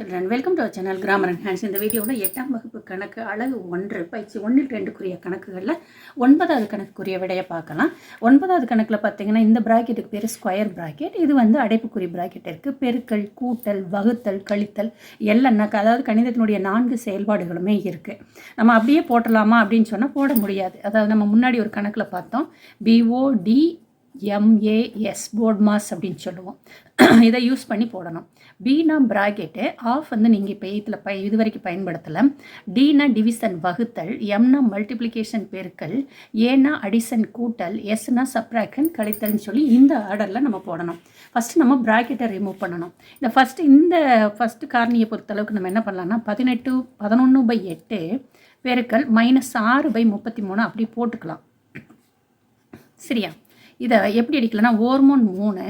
Children welcome to our channel grammar and hands இந்த வீடியோவில் எட்டாம் வகுப்பு கணக்கு அழகு ஒன்று பயிற்சி ஒன்றில் ரெண்டுக்குரிய கணக்குகளில் ஒன்பதாவது கணக்குக்குரிய விடையை பார்க்கலாம். ஒன்பதாவது கணக்கில் பார்த்தீங்கன்னா இந்த ப்ராக்கெட்டுக்கு பேர் ஸ்கொயர் ப்ராக்கெட் இது வந்து அடைப்புக்குறி ப்ராக்கெட் இருக்குது பெருக்கல் கூட்டல் வகுத்தல் கழித்தல் எல்லாம் அதாவது கணிதத்தினுடைய நான்கு செயல்பாடுகளுமே இருக்குது நம்ம அப்படியே போட்டலாமா அப்படின்னு சொன்னால் போட முடியாது. அதாவது நம்ம முன்னாடி ஒரு கணக்கில் பார்த்தோம். பிஓடி எம்ஏஎஸ் போர்ட் மாஸ் அப்படின்னு சொல்லுவோம். இதை யூஸ் பண்ணி போடணும். பீனா ப்ராக்கெட்டு ஆஃப் வந்து நீங்கள் இப்போ இதில் ப இது வரைக்கும் பயன்படுத்தலை. டீனா டிவிசன் வகுத்தல் எம்னா மல்டிப்ளிகேஷன் பெருக்கல் ஏனா அடிஷன் கூட்டல் எஸ்னா சப்ராக்ஷன் கழித்தல்னு சொல்லி இந்த ஆர்டரில் நம்ம போடணும். ஃபஸ்ட்டு நம்ம ப்ராக்கெட்டை ரிமூவ் பண்ணணும். இந்த ஃபஸ்ட்டு இந்த ஃபஸ்ட்டு காரணியை பொறுத்தளவுக்கு நம்ம என்ன பண்ணலாம்னா பதினெட்டு பதினொன்று பை எட்டு பெருக்கல் மைனஸ் ஆறு பை முப்பத்தி மூணு அப்படி போட்டுக்கலாம். சரியா? இதை எப்படி அடிக்கலன்னா ஓர்மோன் மூணு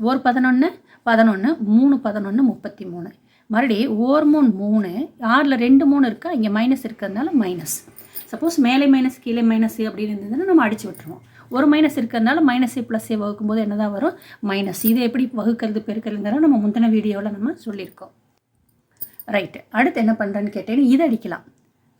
ஓர் பதினொன்று பதினொன்று மூணு பதினொன்று முப்பத்தி மூணு மறுபடி ஓர்மோன் மூணு ஆறில் ரெண்டு மூணு இருக்கா இங்கே மைனஸ் இருக்கிறதுனால மைனஸ் சப்போஸ் மேலே மைனஸ் கீழே மைனஸ் அப்படின்னு இருந்ததுன்னா நம்ம அடிச்சு விட்டுருவோம். ஒரு மைனஸ் இருக்கிறதுனால மைனஸ் ஏ ப்ளஸ் ஏ வகுக்கும்போது என்ன தான் வரும்? மைனஸ் இதை எப்படி வகுக்கிறது பெருக்கிறதுங்கிறத நம்ம முந்தின வீடியோவில் நம்ம சொல்லியிருக்கோம். ரைட்டு அடுத்து என்ன பண்ணுறேன்னு கேட்டேன்னு இதை அடிக்கலாம்.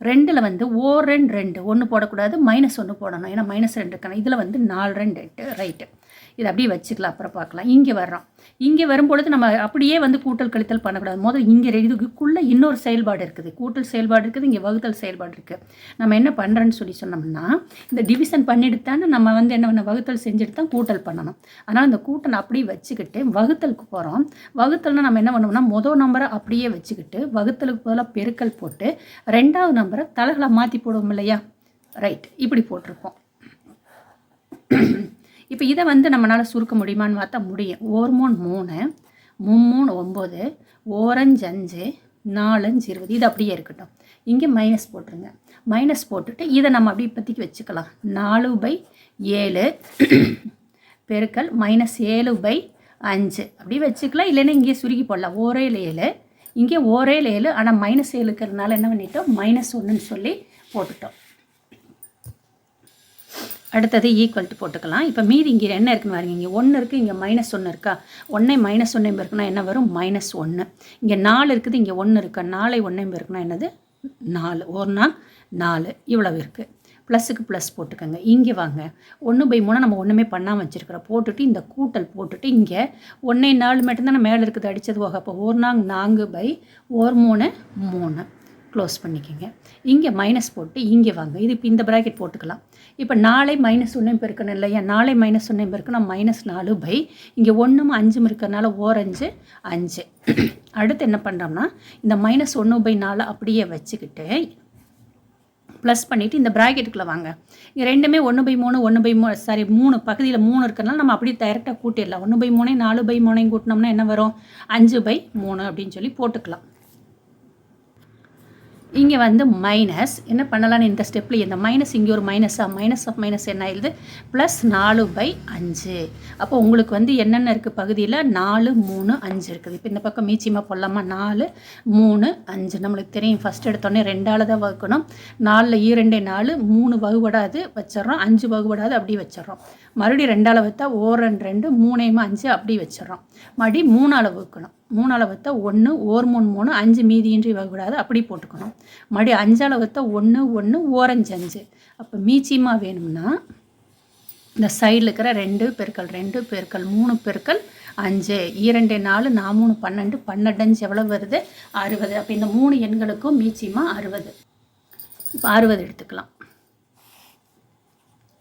ரெண்டில் வந்து ஓ ரெண்டு ரெண்டு. ஒன்று போடக்கூடாது மைனஸ் ஒன்று போடணும். ஏன்னா மைனஸ் ரெண்டு இருக்கணும். இதில் வந்து நாலு ரெண்டு எட்டு. ரைட்டு. இதை அப்படியே வச்சுக்கலாம் அப்புறம் பார்க்கலாம். இங்கே வர்றோம். இங்கே வரும்பொழுது நம்ம அப்படியே வந்து கூட்டல் கழித்தல் பண்ணக்கூடாது. முதல் இங்கே இதுக்குள்ளே இன்னொரு செயல்பாடு இருக்குது. கூட்டல் செயல்பாடு இருக்குது இங்கே வகுத்தல் செயல்பாடு இருக்குது நம்ம என்ன பண்ணுறேன்னு சொல்லி சொன்னோம்னா இந்த டிவிஷன் பண்ணிட்டு நம்ம வந்து என்ன பண்ண வகுத்தல் செஞ்சுட்டு தான் கூட்டல் பண்ணணும். அதனால் இந்த கூட்டல் அப்படியே வச்சுக்கிட்டு வகுத்தலுக்கு போகிறோம் வகுத்தல்னால் நம்ம என்ன பண்ணோம்னா முதல் நம்பரை அப்படியே வச்சுக்கிட்டு வகுத்தலுக்கு பதிலாக பெருக்கல் போட்டு ரெண்டாவது நம்பரை தலைகளை மாற்றி போடுவோம் இல்லையா? ரைட் இப்படி போட்டிருப்போம் இப்போ இதை வந்து நம்மளால் சுருக்க முடியுமான்னு பார்த்தா முடியும். ஓர்மோன் மூணு மும்மூணு ஒம்பது ஓரஞ்சு அஞ்சு நாலஞ்சு இருபது. இது அப்படியே இருக்கட்டும். இங்கே மைனஸ் போட்டுருங்க. மைனஸ் போட்டுட்டு இதை நம்ம அப்படி இப்போதைக்கு வச்சுக்கலாம். நாலு பை ஏழு பெருக்கல் மைனஸ் ஏழு பை அஞ்சு. அப்படி வச்சுக்கலாம். இல்லைன்னா இங்கே சுருக்கி போடலாம். ஒரே ஏழு இங்கே ஒரே ஏழு ஆனால் மைனஸ் ஏழு இருக்கிறதுனால என்ன பண்ணிட்டோம்? மைனஸ் ஒன்றுன்னு சொல்லி போட்டுட்டோம். அடுத்தது ஈக்குவல்ட்டு போட்டுக்கலாம். இப்போ மீதி இங்கே என்ன இருக்குன்னு பாருங்க. இங்கே ஒன்று இருக்குது இங்கே மைனஸ் ஒன்று இருக்கா? ஒன்றை மைனஸ் ஒன்றே இருக்குன்னா என்ன வரும்? மைனஸ் ஒன்று இங்கே நாலு இருக்குது இங்கே ஒன்று இருக்கா? நாளை ஒன்றே இருக்குன்னா என்னது? நாலு. ஒரு நாள் நாலு. இவ்வளவு இருக்குது ப்ளஸுக்கு ப்ளஸ் போட்டுக்கோங்க. இங்கே வாங்க. ஒன்று பை மூணு நம்ம ஒன்றுமே பண்ணாமல் வச்சுருக்கிறோம். போட்டுட்டு இந்த கூட்டல் போட்டுட்டு இங்கே ஒன்றே நாலு மட்டும்தான் மேலே இருக்குது அடித்தது போக. அப்போ ஒரு நாங் நான்கு பை ஒரு மூணு மூணு. க்ளோஸ் பண்ணிக்கோங்க. இங்கே மைனஸ் போட்டு இங்கே வாங்க. இது இப்போ இந்த ப்ராக்கெட் போட்டுக்கலாம். இப்போ நாளை மைனஸ் ஒன்றையும் பெருக்கணும் இல்லையா? நாளை மைனஸ் ஒன்றையும் பெருக்கணும் மைனஸ் நாலு பை இங்கே ஒன்றும் அஞ்சும் இருக்கிறனால ஓரஞ்சு அஞ்சு. அடுத்து என்ன பண்ணுறோம்னா இந்த மைனஸ் ஒன்று பை நாலு அப்படியே வச்சுக்கிட்டு ப்ளஸ் பண்ணிவிட்டு இந்த ப்ராக்கெட்டுக்குள்ளே வாங்க. இங்கே ரெண்டுமே ஒன்று பை மூணு ஒன்று பை மூ சாரி மூணு பகுதியில் மூணு இருக்கிறனால நம்ம அப்படியே டைரெக்டாக கூட்டிடலாம். ஒன்று பை மூணே நாலு பை மூணையும் கூட்டினோம்னா என்ன வரும்? அஞ்சு பை மூணு அப்படின்னு சொல்லி போட்டுக்கலாம். இங்கே வந்து மைனஸ் என்ன பண்ணலான்னு இந்த ஸ்டெப்பில் இந்த மைனஸ் இங்கே ஒரு மைனஸாக மைனஸ் ஆஃப் மைனஸ் என்ன ஆயிடுது? ப்ளஸ் நாலு பை அஞ்சு. அப்போ உங்களுக்கு வந்து என்னென்ன இருக்குது பகுதியில்? நாலு மூணு அஞ்சு இருக்குது. இப்போ இந்த பக்கம் மீச்சியமாக போடலாமா? நாலு மூணு அஞ்சு. நம்மளுக்கு தெரியும். ஃபஸ்ட் எடுத்தோடனே ரெண்டால் தான் வகுக்கணும். நாலில் ஈரெண்டே நாலு மூணு வகுபடாது வச்சிட்றோம். அஞ்சு வகுபடாது அப்படி வச்சிட்றோம். மறுபடியும் ரெண்டால் வைத்தா ஓரன் ரெண்டு ரெண்டு மூணையுமா அஞ்சு அப்படி வச்சிட்றோம். மறுபடியும் மூணால் வகுக்கணும். மூணு அளவத்தை ஒன்று ஓர் மூணு மூணு அஞ்சு மீதியின்றி வகக்கூடாது அப்படி போட்டுக்கணும். மறுபடியும் அஞ்சு அளவத்தை ஒன்று ஒன்று ஓரஞ்சு அஞ்சு. அப்போ மீச்சியமாக வேணும்னா இந்த சைடில் இருக்கிற ரெண்டு பெருக்கள் ரெண்டு பெருக்கள் மூணு பெருக்கள் அஞ்சு. இரண்டு நாலு நான் மூணு பன்னெண்டு. பன்னெண்டு அஞ்சு எவ்வளோ வருது? அறுபது. அப்போ இந்த மூணு எண்களுக்கும் மீச்சியமாக அறுபது. இப்போ அறுபது எடுத்துக்கலாம்.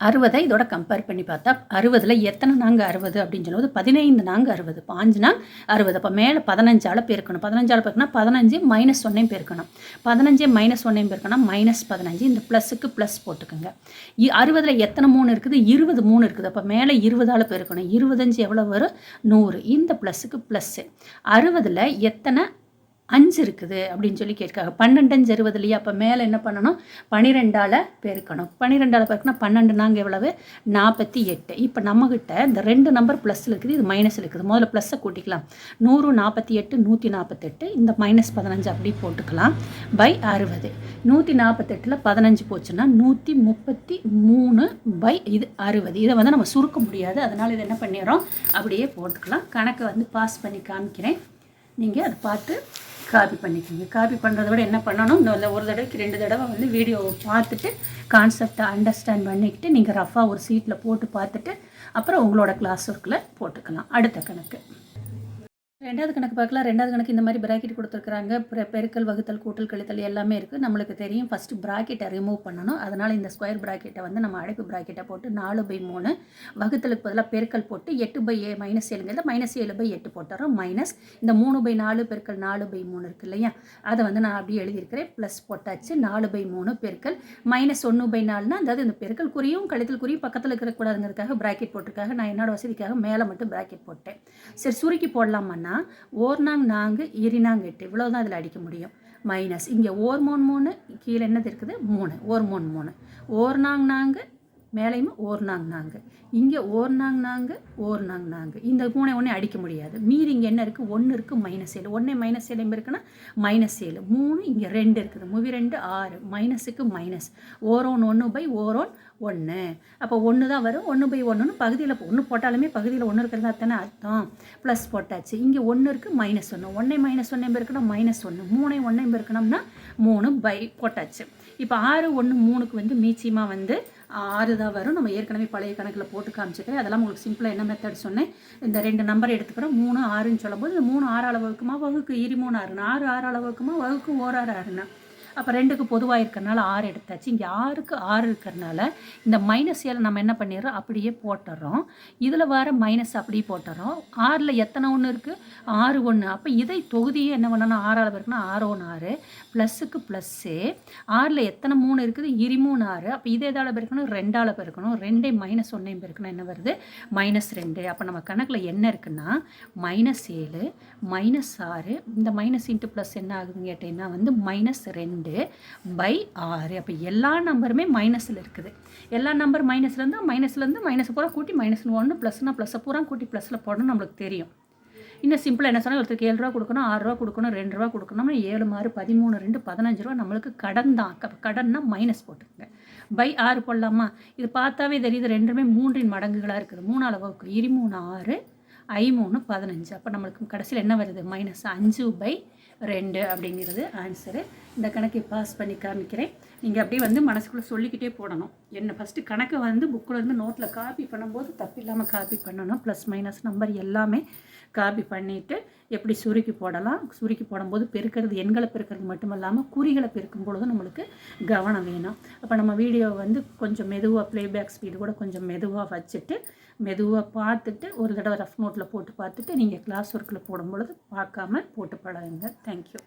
அறுபதை இதோட கம்பேர் பண்ணி பார்த்தா அறுபதில் எத்தனை நாங்கள் அறுபது அப்படின்னு சொல்லும்போது பதினைந்து நாங்கள் அறுபது. பாஞ்சு நாங்கள் அறுபது. அப்போ மேலே பதினஞ்சால் பெருக்கணும். பதினஞ்சால் பெருக்கணும் பதினஞ்சு மைனஸ் ஒன்றையும் பெருக்கணும். பதினஞ்சு மைனஸ் ஒன்றையும் பெருக்கணும் மைனஸ் பதினஞ்சு. இந்த ப்ளஸுக்கு ப்ளஸ் போட்டுக்கோங்க. அறுபதில் எத்தனை மூணு இருக்குது? இருபது மூணு இருக்குது. அப்போ மேலே இருபதால் பெருக்கணும். இருபதஞ்சு எவ்வளோ வரும்? நூறு. இந்த ப்ளஸுக்கு ப்ளஸ்ஸு அறுபதில் எத்தனை அஞ்சு இருக்குது அப்படின்னு சொல்லி கேட்காங்க. பன்னெண்டு அஞ்சு இல்லையா அப்போ மேலே என்ன பண்ணணும்? பன்னிரெண்டால் பெருக்கணும். பன்னிரெண்டால் பெருக்கணும் பன்னெண்டு நாங்கள் எவ்வளவு? நாற்பத்தி எட்டு. இப்போ நம்மக்கிட்ட இந்த ரெண்டு நம்பர் ப்ளஸ்ஸில் இருக்குது இது மைனஸில் இருக்குது. முதல்ல ப்ளஸ்ஸை கூட்டிக்கலாம். நூறு நாற்பத்தி எட்டு நூற்றி நாற்பத்தெட்டு இந்த மைனஸ் பதினஞ்சு அப்படி போட்டுக்கலாம். பை அறுபது. நூற்றி நாற்பத்தெட்டில் பதினஞ்சு போச்சுன்னா நூற்றி முப்பத்தி மூணு பை இது அறுபது. இதை வந்து நம்ம சுருக்க முடியாது. அதனால் இதை என்ன பண்ணிடுறோம்? அப்படியே போட்டுக்கலாம். கணக்கை வந்து பாஸ் பண்ணி காமிக்கிறேன். நீங்கள் அதை பார்த்து காப்பி பண்ணிக்கோங்க. காப்பி பண்ணுறத விட என்ன பண்ணணும்? இந்த ஒரு தடவைக்கு ரெண்டு தடவை வந்து வீடியோவை பார்த்துட்டு கான்செப்டை அண்டர்ஸ்டாண்ட் பண்ணிக்கிட்டு நீங்கள் ரஃபாக ஒரு சீட்டில் போட்டு பார்த்துட்டு அப்புறம் உங்களோட கிளாஸ் ஒர்க்கில் போட்டுக்கலாம். அடுத்த கணக்கு. ரெண்டாவது கணக்கு பார்க்கலாம். ரெண்டாவது கணக்கு இந்த மாதிரி ப்ராக்கெட் கொடுத்துருக்குறாங்க. பெருக்கல் வகுத்தல் கூட்டல் கழித்தல் எல்லாமே இருக்குது நம்மளுக்கு தெரியும். ஃபஸ்ட்டு ப்ராக்கெட்டை ரிமூவ் பண்ணணும். அதனால் இந்த ஸ்கொயர் ப்ராக்கெட்டை வந்து நம்ம அடைப்பு ப்ராக்கெட்டை போட்டு நாலு பை மூணு வகுத்தலுக்கு பதிலாக பெருக்கல் போட்டு எட்டு பை ஏ மைனஸ் ஏழுங்கிறத மைனஸ் ஏழு பை எட்டு போட்டுறோம். மைனஸ் இந்த மூணு பை நாலு பெருக்கல் நாலு பை மூணு இருக்குது இல்லையா? அதை வந்து நான் அப்படியே எழுதியிருக்கிறேன். ப்ளஸ் போட்டாச்சு. நாலு பை மூணு பெருக்கல். மைனஸ் ஒன்று பை நாலுனா அதாவது இந்த பெருக்கல் குறியும் கழித்தல் குறியும் பக்கத்தில் இருக்கக்கூடாதுங்கிறதுக்காக ப்ராக்கெட் போட்டிருக்காங்க. நான் என்னோட வசதிக்காக மேலே மட்டும் ப்ராக்கெட் போட்டேன். சரி சுருக்கி போடலாமான்னா ஓர்னாங் நான்கு இரினாங் எட்டு. இவ்வளோ தான் அதில் அடிக்க முடியும். மைனஸ் இங்கே ஓர்மோன் மூணு கீழே என்னது இருக்குது? மூணு. ஓர்மோன் மூணு மூணு. ஓர்னாங் நான்கு மேலேயும் ஓர்னாங் இங்கே ஓர்னாங்க நான்கு ஓர்னாங் இந்த மூணை ஒன்றே அடிக்க முடியாது. மீதி இங்கே என்ன இருக்குது ஒன்று இருக்குது மைனஸ் ஏழு. ஒன்றே மைனஸ் ஏழு இருக்குன்னா? மைனஸ் ஏழு. மூணு இங்கே ரெண்டு இருக்குது. மூவி ரெண்டு ஆறு. மைனஸுக்கு மைனஸ் ஓரோன் ஒன்று பை ஓரோன் ஒன்று அப்போ ஒன்று தான் வரும். ஒன்று பை ஒன்றுன்னு பகுதியில் ஒன்று போட்டாலுமே பகுதியில் ஒன்று இருக்கிறதா தானே அர்த்தம். ப்ளஸ் போட்டாச்சு. இங்கே ஒன்று இருக்குது மைனஸ் ஒன்று ஒன்றே மைனஸ் ஒன்றே இருக்கணும் மைனஸ் ஒன்று மூணே ஒன்றே இருக்கணும்னா மூணு பை போட்டாச்சு. இப்போ ஆறு ஒன்று மூணுக்கு வந்து மீச்சியமாக வந்து ஆறு தான் வரும். நம்ம ஏற்கனவே பழைய கணக்கில் போட்டு காமிச்சிருக்கேன் அதெல்லாம் உங்களுக்கு சிம்பிளாக என்ன மெத்தட் சொன்னேன்? இந்த ரெண்டு நம்பர் எடுத்துக்கிறோம் மூணு ஆறுன்னு சொல்லும்போது இந்த மூணு ஆறு அளவுக்குமா வகுக்கு இரு மூணு ஆறுனா? ஆறு ஆறு அளவுக்குமா வகுக்கு ஓராறு ஆறுனா? அப்போ ரெண்டுக்கு பொதுவாக இருக்கிறனால ஆறு எடுத்தாச்சு. இங்கே ஆறுக்கு ஆறு இருக்கிறனால இந்த மைனஸ் ஏழை நம்ம என்ன பண்ணிடுறோம்? அப்படியே போட்டுடுறோம். இதில் வர மைனஸ் அப்படியே போட்டுறோம் ஆறில் எத்தனை ஒன்று இருக்குது ஆறு ஒன்று அப்போ இதை தொகுதியே என்ன பண்ணணும் ஆறால் இருக்குன்னா ஆறு ஒன்று ஆறு. ப்ளஸ்ஸுக்கு ப்ளஸ்ஸு ஆறில் எத்தனை மூணு இருக்குது? இரிமூணு ஆறு. அப்போ இதே எதால் பெருக்கணும்? ரெண்டால் பெருக்கணும். ரெண்டே மைனஸ் ஒன்றையும் பெருக்கணும் என்ன வருது? மைனஸ் ரெண்டு. அப்போ நம்ம கணக்கில் என்ன இருக்குன்னா மைனஸ் ஏழு மைனஸ் ஆறு. இந்த மைனஸ் இன்ட்டு ப்ளஸ் என்ன ஆகுதுன்னு கேட்டிங்கன்னா வந்து மைனஸ் ரெண்டு. பை ஆறு. அப்போ எல்லா நம்பருமே மைனஸில் இருக்குது. எல்லா நம்பர் மைனஸ்லேருந்து மைனஸ்லேருந்து மைனஸ் பூரா கூட்டி மைனஸ் ஒன்று ப்ளஸ்னால் ப்ளஸ்ஸை பூரா கூட்டி ப்ளஸில் போடணும் நம்மளுக்கு தெரியும். இன்னும் சிம்பிளாக என்ன சொன்னால் ஒருத்தருக்கு ஏழு ரூபா கொடுக்கணும் ஆறுரூவா கொடுக்கணும் ரெண்டு ரூபா கொடுக்கணும்னா ஏழு மாறு பதிமூணு ரெண்டு பதினஞ்சு ரூபா நம்மளுக்கு கடன் தான். க- கடன்னா மைனஸ் போட்டுக்கோங்க. பை ஆறு போடலாமா? இது பார்த்தாவே தெரியுது ரெண்டுமே மூன்றின் மடங்குகளாக இருக்குது. மூணு அளவுக்கு இருமூணு ஆறு ஐ மூணு பதினஞ்சு. அப்போ நம்மளுக்கு கடைசியில் என்ன வருது? மைனஸ் அஞ்சு பை ரெண்டு அப்படிங்கிறது ஆன்சரு இந்த கணக்கை பாஸ் பண்ணி காமிக்கிறேன். நீங்கள் அப்படியே வந்து மனசுக்குள்ளே சொல்லிக்கிட்டே போடணும். என்ன ஃபஸ்ட்டு கணக்கை வந்து புக்கில் இருந்து நோட்டில் காப்பி பண்ணும்போது தப்பு இல்லாமல் காப்பி பண்ணணும். ப்ளஸ் மைனஸ் நம்பர் எல்லாமே காப்பி பண்ணிவிட்டு எப்படி சுருக்கி போடலாம்? சுருக்கி போடும்போது பெருக்கிறது எண்களை பெருக்கிறது மட்டும் இல்லாமல் குறிகளை பெருக்கும் பொழுது நம்மளுக்கு கவனம் வேணும். அப்போ நம்ம வீடியோவை வந்து கொஞ்சம் மெதுவாக ப்ளேபேக் ஸ்பீடு கூட கொஞ்சம் மெதுவாக வச்சுட்டு மெதுவாக பார்த்துட்டு ஒரு தடவை ரஃப் நோட்டில் போட்டு பார்த்துட்டு நீங்கள் கிளாஸ் ஒர்க்கில் போடும் பொழுது பார்க்காம போட்டு பழகுங்க. தேங்க்யூ